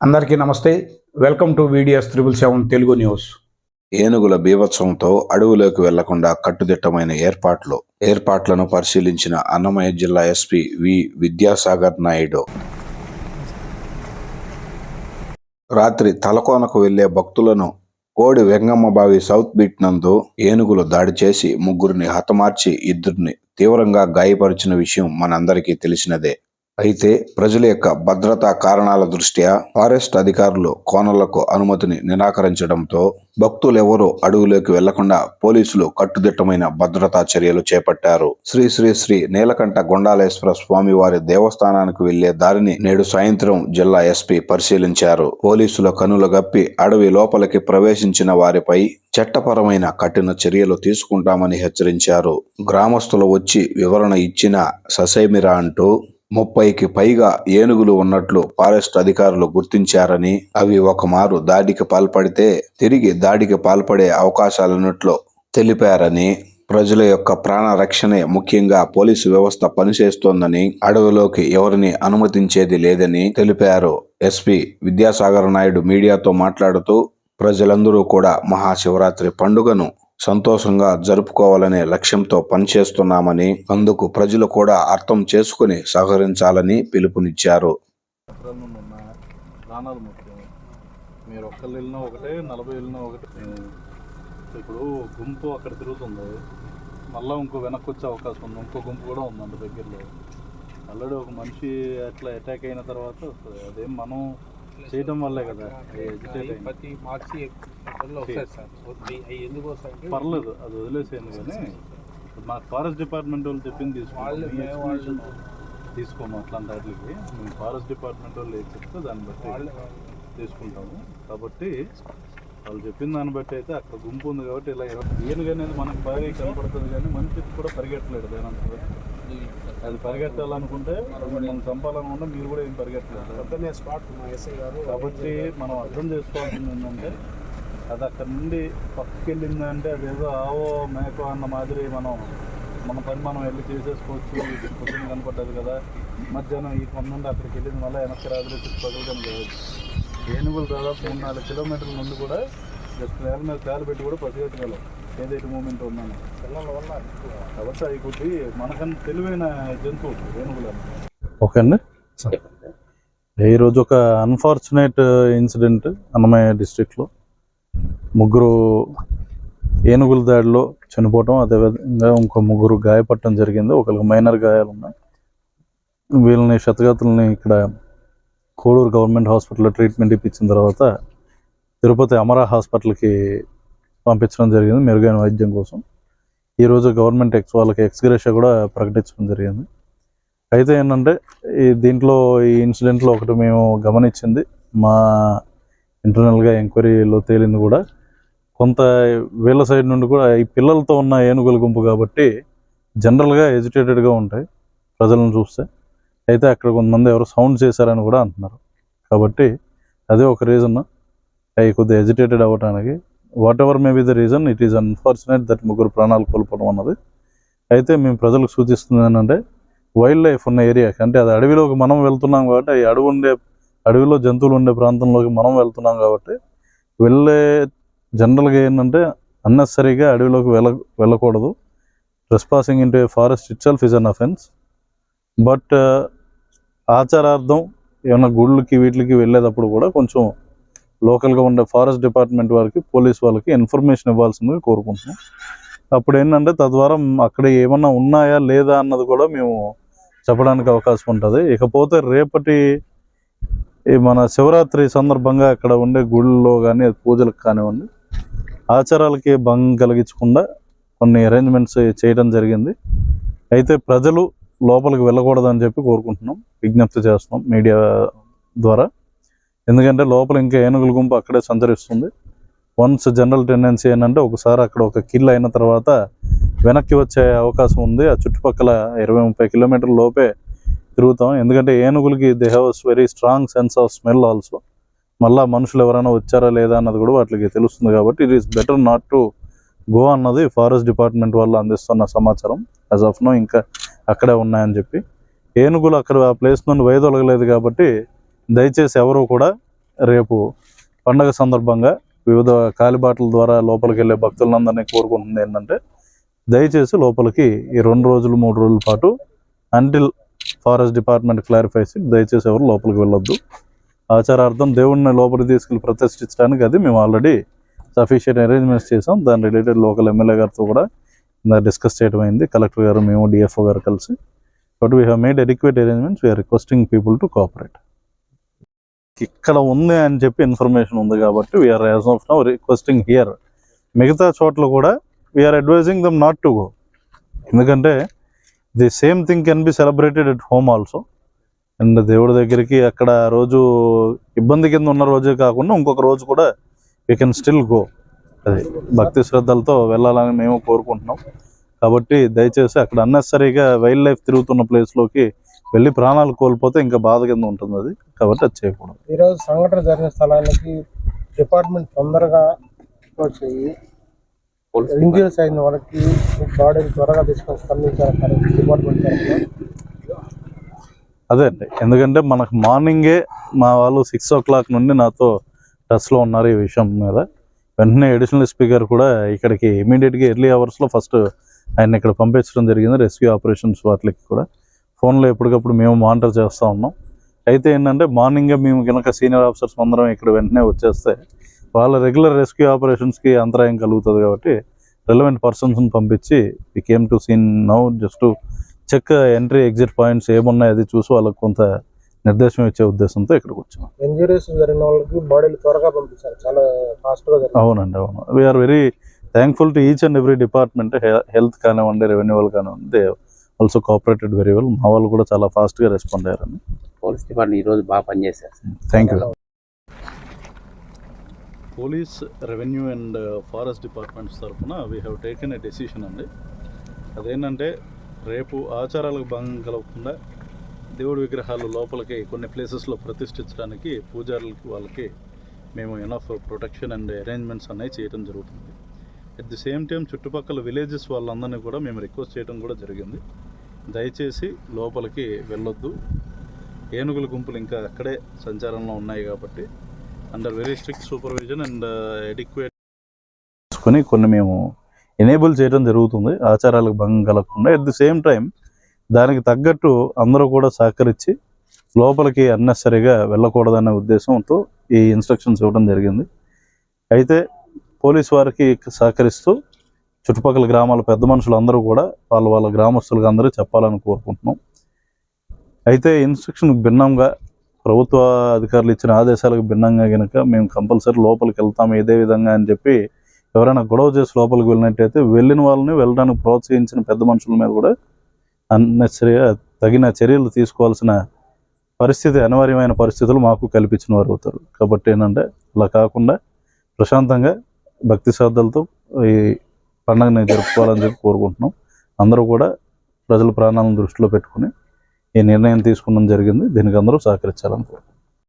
అందరికీ నమస్తే. Welcome to videos triple seven Telugu news ఏనుగుల బీభత్సంతో అడవులోకి వెళ్ళకుండా కట్టుదిట్టమైన ఏర్పాట్లు ఏర్పాట్లను పరిశీలించిన అన్నమయ్య జిల్లా ఎస్పీ వి విద్యాసాగర్ నాయుడు. రాత్రి తలకోనకు వెళ్ళే భక్తులను కోడి వెంగమ్మ బావి సౌత్ బీట్ నందు ఏనుగులు దాడి చేసి ముగ్గురిని హతమార్చి ఇద్దరిని తీవ్రంగా గాయపరిచిన విషయం మనందరికీ తెలిసినదే. అయితే ప్రజల యొక్క భద్రతా కారణాల దృష్ట్యా ఫారెస్ట్ అధికారులు కోనలకు అనుమతిని నిరాకరించడంతో భక్తులెవరూ అడవులోకి వెళ్ళకుండా పోలీసులు కట్టుదిట్టమైన భద్రతా చర్యలు చేపట్టారు. శ్రీ శ్రీ శ్రీ నీలకంఠ గొండాలేశ్వర స్వామి వారి దేవస్థానానికి వెళ్ళే దారిని నేడు సాయంత్రం జిల్లా ఎస్పీ పరిశీలించారు. పోలీసుల కనులు గప్పి అడవి లోపలికి ప్రవేశించిన వారిపై చట్టపరమైన కఠిన చర్యలు తీసుకుంటామని హెచ్చరించారు. గ్రామస్తులు వచ్చి వివరణ ఇచ్చిన ససేమిరా అంటూ ముప్పైకి పైగా ఏనుగులు ఉన్నట్లు ఫారెస్ట్ అధికారులు గుర్తించారని అవి ఒకమారు దాడికి పాల్పడితే తిరిగి దాడికి పాల్పడే అవకాశాలున్నట్లు తెలిపారని ప్రజల యొక్క ప్రాణ రక్షణే ముఖ్యంగా పోలీసు వ్యవస్థ పనిచేస్తోందని అడవిలోకి ఎవరిని అనుమతించేది లేదని తెలిపారు. ఎస్పీ విద్యాసాగర్ నాయుడు మీడియాతో మాట్లాడుతూ ప్రజలందరూ కూడా మహాశివరాత్రి పండుగను సంతోషంగా జరుపుకోవాలనే లక్ష్యంతో పనిచేస్తున్నామని అందుకు ప్రజలు కూడా అర్థం చేసుకుని సహకరించాలని పిలుపునిచ్చారు. మీరు ఒక్కళ్ళు వెళ్ళినా ఒకటే నలభై వెళ్ళినా ఒకటే ఇప్పుడు గుంపు అక్కడ తిరుగుతుంది. మళ్ళీ ఇంకో వెనక్కి వచ్చే అవకాశం ఉంది. ఇంకో గుంపు కూడా ఉంది అంత దగ్గరలో. ఆల్రెడీ ఒక మనిషి అట్లా అటాక్ అయిన తర్వాత వస్తుంది అదేం మనం చేయడం వల్లే కదా. ఎజిటేట్ అయింది పర్లేదు అది వదిలేసేయండి కానీ మా ఫారెస్ట్ డిపార్ట్మెంట్ వాళ్ళు చెప్పింది వాళ్ళు తీసుకోము అట్లాంటి వాటికి. మేము ఫారెస్ట్ డిపార్ట్మెంట్ వాళ్ళు ఏది చెప్తే దాన్ని బట్టి తీసుకుంటాము. కాబట్టి వాళ్ళు చెప్పిన దాన్ని బట్టి అయితే అక్కడ గుంపు ఉంది కాబట్టి ఇలా ఏనుగు అనేది మనకు బాగా కనపడుతుంది కానీ మనిషికి కూడా పరిగెట్టలేడు దానంతా అది పరిగెట్టాలనుకుంటే మనం చంపాలనుకుంటే మీరు కూడా ఏం పరిగెట్టలేదు. పొద్దున్నే స్పాట్ మా ఎస్ఐ గారు. కాబట్టి మనం అర్థం చేసుకోవాల్సింది ఏంటంటే అది అక్కడ నుండి పక్కకి వెళ్ళింది అంటే అదేదో ఆవో మేకో అన్న మాదిరి మనం మన పని మనం వెళ్ళి చేసేసుకోవచ్చు. పొద్దున్న కనపడ్డది కదా. మధ్యాహ్నం ఈ పని నుండి అక్కడికి వెళ్ళింది. మళ్ళీ వెనక్కి రాదులే చుట్టుపక్కల కనుకోవచ్చు ఏనుగులు దాదాపు మూడు నాలుగు కిలోమీటర్ల నుండి కూడా జస్ట్ నేల మీద కాలు పెట్టి కూడా పసిగట్టగలం. ఏదైతే మూమెంట్ ఉందని పిల్లల వల్ల కాబట్టి అవి కొద్ది మనకన్నా తెలివైన జంతువులు ఏనుగులు. ఓకే అండి. ఈరోజు ఒక అన్ఫార్చునేట్ ఇన్సిడెంట్ అన్నమయ్య డిస్ట్రిక్ట్లో ముగ్గురు ఏనుగుల దాడిలో చనిపోవటం అదేవిధంగా ఇంకో ముగ్గురు గాయపడటం జరిగింది. ఒకరికి మైనర్ గాయాలు ఉన్నాయి. వీళ్ళని శతగతుల్ని ఇక్కడ కోడూరు గవర్నమెంట్ హాస్పిటల్లో ట్రీట్మెంట్ ఇప్పించిన తర్వాత తిరుపతి అమరా హాస్పిటల్కి పంపించడం జరిగింది మెరుగైన వైద్యం కోసం. ఈరోజు గవర్నమెంట్ ఎక్స్ వాళ్ళకి ఎక్స్గ్రేషియా కూడా ప్రకటించడం జరిగింది. అయితే ఏంటంటే ఈ దీంట్లో ఈ ఇన్సిడెంట్లో ఒకటి మేము గమనించింది. మా ఇంటర్నల్గా ఎంక్వైరీలో తేలింది కూడా. కొంత వీళ్ళ సైడ్ నుండి కూడా ఈ పిల్లలతో ఉన్న ఏనుగుల గుంపు కాబట్టి జనరల్గా ఎజిటేటెడ్గా ఉంటాయి ప్రజలను చూస్తే. అయితే అక్కడ కొంతమంది ఎవరు సౌండ్ చేశారని కూడా అంటున్నారు. కాబట్టి అదే ఒక రీజన్. అవి కొద్దిగా ఎజిటేటెడ్ అవ్వడానికి whatever may be the reason it is unfortunate that ముగ్గురు ప్రాణాలు కోల్పోవడం అన్నది. అయితే మేము ప్రజలకు సూచిస్తుంది ఏంటంటే వైల్డ్ లైఫ్ ఉన్న ఏరియాకి అంటే అది అడవిలోకి మనం వెళ్తున్నాం కాబట్టి ఈ అడవి ఉండే అడవిలో జంతువులు ఉండే ప్రాంతంలోకి మనం వెళ్తున్నాం కాబట్టి వెళ్ళే జనరల్గా ఏంటంటే అన్నెసరీగా అడవిలోకి వెళ్ళ వెళ్ళకూడదు. Trespassing into forest itself is an offence but ఆచారార్థం ఏమైనా గుళ్ళకి వీటికి వెళ్ళేటప్పుడు కూడా కొంచెం లోకల్గా ఉండే ఫారెస్ట్ డిపార్ట్మెంట్ వారికి పోలీస్ వాళ్ళకి ఇన్ఫర్మేషన్ ఇవ్వాల్సిందిగా కోరుకుంటున్నాం. అప్పుడు ఏంటంటే తద్వారా అక్కడ ఏమన్నా ఉన్నాయా లేదా అన్నది కూడా మేము చెప్పడానికి అవకాశం ఉంటుంది. ఇకపోతే రేపటి ఈ మన శివరాత్రి సందర్భంగా అక్కడ ఉండే గుళ్ళలో కానీ పూజలకు కానివ్వండి ఆచారాలకి భంగం కలిగించకుండా కొన్ని అరేంజ్మెంట్స్ చేయడం జరిగింది. అయితే ప్రజలు లోపలికి వెళ్ళకూడదని చెప్పి కోరుకుంటున్నాం. విజ్ఞప్తి చేస్తున్నాం మీడియా ద్వారా. ఎందుకంటే లోపల ఇంకా ఏనుగుల గుంపు అక్కడే సంచరిస్తుంది. వన్స్ జనరల్ టెండెన్సీ ఏంటంటే ఒకసారి అక్కడ ఒక కిల్ అయిన తర్వాత వెనక్కి వచ్చే అవకాశం ఉంది. ఆ చుట్టుపక్కల ఇరవై ముప్పై కిలోమీటర్ల లోపే తిరుగుతాం. ఎందుకంటే ఏనుగులకి they have very strong sense of smell also మళ్ళా మనుషులు ఎవరైనా వచ్చారా లేదా అన్నది కూడా వాటికి తెలుస్తుంది కాబట్టి it is better not to go అన్నది ఫారెస్ట్ డిపార్ట్మెంట్ వాళ్ళు అందిస్తున్న సమాచారం. యాజ్ ఆఫ్ నో ఇంకా అక్కడే ఉన్నాయని చెప్పి. ఏనుగులు అక్కడ ఆ ప్లేస్ నుండి వైదొలగలేదు కాబట్టి దయచేసి ఎవరు కూడా రేపు పండగ సందర్భంగా వివిధ కాలిబాటల ద్వారా లోపలికి వెళ్ళే భక్తులందరినీ కోరుకుంటుంది ఏంటంటే దయచేసి లోపలికి ఈ రెండు రోజులు మూడు రోజుల పాటు అంటిల్ ఫారెస్ట్ డిపార్ట్మెంట్ క్లారిఫైస్ దయచేసి ఎవరు లోపలికి వెళ్ళొద్దు. ఆచారార్థం దేవుడిని లోపలికి తీసుకెళ్ళి ప్రతిష్ఠించడానికి అది మేము ఆల్రెడీ సఫిషియెంట్ అరేంజ్మెంట్స్ చేసాం దాని రిలేటెడ్ లోకల్ ఎమ్మెల్యే గారితో కూడా డిస్కస్ చేయడం అయింది. కలెక్టర్ గారు మేము డిఎఫ్ఓ గారు కలిసి. But we have made arrangements we are requesting people to cooperate ఇక్కడ ఉంది అని చెప్పి ఇన్ఫర్మేషన్ ఉంది కాబట్టి we are as of now requesting here మిగతా చోట్ల కూడా we are advising them not to go ఎందుకంటే the same thing can be celebrated at home also. And దేవుడి దగ్గరికి అక్కడ రోజు ఇబ్బంది కింద ఉన్న రోజే కాకుండా ఇంకొక రోజు కూడా వీ కెన్ స్టిల్ గో అది భక్తి శ్రద్ధలతో వెళ్ళాలని మేము కోరుకుంటున్నాం. కాబట్టి దయచేసి అక్కడ అన్నెసరీగా వైల్డ్ లైఫ్ తిరుగుతున్న ప్లేస్లోకి వెళ్ళి ప్రాణాలు కోల్పోతే ఇంకా బాధ కింద ఉంటుంది అది. కాబట్టి అది చేయకూడదు. ఈరోజు సంఘటన జరిగిన స్థలానికి డిపార్ట్మెంట్ తొందరగా అప్రోచ్ అయ్యి ఇంజూరీస్ అయిన వాళ్ళకి బాడీని త్వరగా తీసుకొని స్పందించాలి డిపార్ట్మెంట్ అదే అండి. ఎందుకంటే మనకు మార్నింగే మా వాళ్ళు సిక్స్ ఓ క్లాక్ నుండి నాతో టచ్లో ఉన్నారు ఈ విషయం మీద. వెంటనే అడిషనల్ స్పీకర్ కూడా ఇక్కడికి ఇమీడియట్గా ఎర్లీ అవర్స్లో ఫస్ట్ ఆయన ఇక్కడ పంపించడం జరిగింది రెస్క్యూ ఆపరేషన్స్ వాటికి కూడా. ఫోన్లో ఎప్పటికప్పుడు మేము మానిటర్ చేస్తూ ఉన్నాం. అయితే ఏంటంటే మార్నింగే మేము కనుక సీనియర్ ఆఫీసర్స్ అందరం ఇక్కడ వెంటనే వచ్చేస్తే వాళ్ళ రెగ్యులర్ రెస్క్యూ ఆపరేషన్స్కి అంతరాయం కలుగుతుంది కాబట్టి రెలవెంట్ పర్సన్స్ని పంపించి we came to scene now just check entry exit points ఏమున్నాయి అది చూసి వాళ్ళకి కొంత నిర్దేశం ఇచ్చే ఉద్దేశంతో ఇక్కడికి వచ్చాం. ఇంజూరీస్ జరిగిన వాళ్ళకి బాడీలు త్వరగా పంపించారు. చాలా ఫాస్ట్గా జరిగింది. అవునండి అవును. We are very thankful to each and every department health కానివ్వండి రెవెన్యూ వాళ్ళు కానివ్వండి they also cooperated very well మా వాళ్ళు కూడా చాలా ఫాస్ట్గా రెస్పాండ్ అయ్యారండి. పోలీస్ డిపార్ట్మెంట్ ఈ రోజు బాగా పనిచేశారు. Thank you police revenue and forest departments తరఫున we have taken a decision అండి. అదేంటంటే రేపు ఆచారాలకు భంగం కలగకుండా దేవుడి విగ్రహాలు లోపలికి కొన్ని ప్లేసెస్లో ప్రతిష్ఠించడానికి పూజారులకి వాళ్ళకి మేము ఎనఫ్ ప్రొటెక్షన్ అండ్ అరేంజ్మెంట్స్ అనేవి చేయడం జరుగుతుంది. అట్ ది సేమ్ టైం చుట్టుపక్కల విలేజెస్ వాళ్ళందరినీ కూడా మేము రిక్వెస్ట్ చేయడం కూడా జరిగింది. దయచేసి లోపలికి వెళ్ళొద్దు. ఏనుగుల గుంపులు ఇంకా అక్కడే సంచారంలో ఉన్నాయి కాబట్టి under very strict supervision and adequate తీసుకొని కొన్ని మేము ఎనేబుల్ చేయడం జరుగుతుంది. ఆచారాలకు భంగం కలగకుండా. అట్ ది సేమ్ టైం దానికి తగ్గట్టు అందరూ కూడా సహకరించి లోపలికి అన్నెసరీగా వెళ్ళకూడదనే ఉద్దేశంతో ఈ ఇన్స్ట్రక్షన్స్ ఇవ్వడం జరిగింది. అయితే పోలీస్ వారికి సహకరిస్తూ చుట్టుపక్కల గ్రామాల పెద్ద మనుషులు అందరూ కూడా వాళ్ళ వాళ్ళ గ్రామస్తులకు అందరూ చెప్పాలని కోరుకుంటున్నాం. అయితే ఇన్స్ట్రక్షన్కి భిన్నంగా ప్రభుత్వ అధికారులు ఇచ్చిన ఆదేశాలకు భిన్నంగా కనుక మేము కంపల్సరీ లోపలికి వెళ్తాం ఇదే విధంగా అని చెప్పి ఎవరైనా గొడవ చేసి లోపలికి వెళ్ళినట్టయితే వెళ్ళిన వాళ్ళని వెళ్ళడానికి ప్రోత్సహించిన పెద్ద మనుషుల మీద కూడా అన్నెసరిగా తగిన చర్యలు తీసుకోవాల్సిన పరిస్థితి అనివార్యమైన పరిస్థితులు మాకు కల్పించిన వారు అవుతారు. కాబట్టి ఏంటంటే అలా కాకుండా ప్రశాంతంగా భక్తి శ్రద్ధలతో ఈ పండుగని జరుపుకోవాలని చెప్పి కోరుకుంటున్నాం. అందరూ కూడా ప్రజల ప్రాణాలను దృష్టిలో పెట్టుకుని ఈ నిర్ణయం తీసుకోవడం జరిగింది. దీనికి అందరూ సహకరించాలని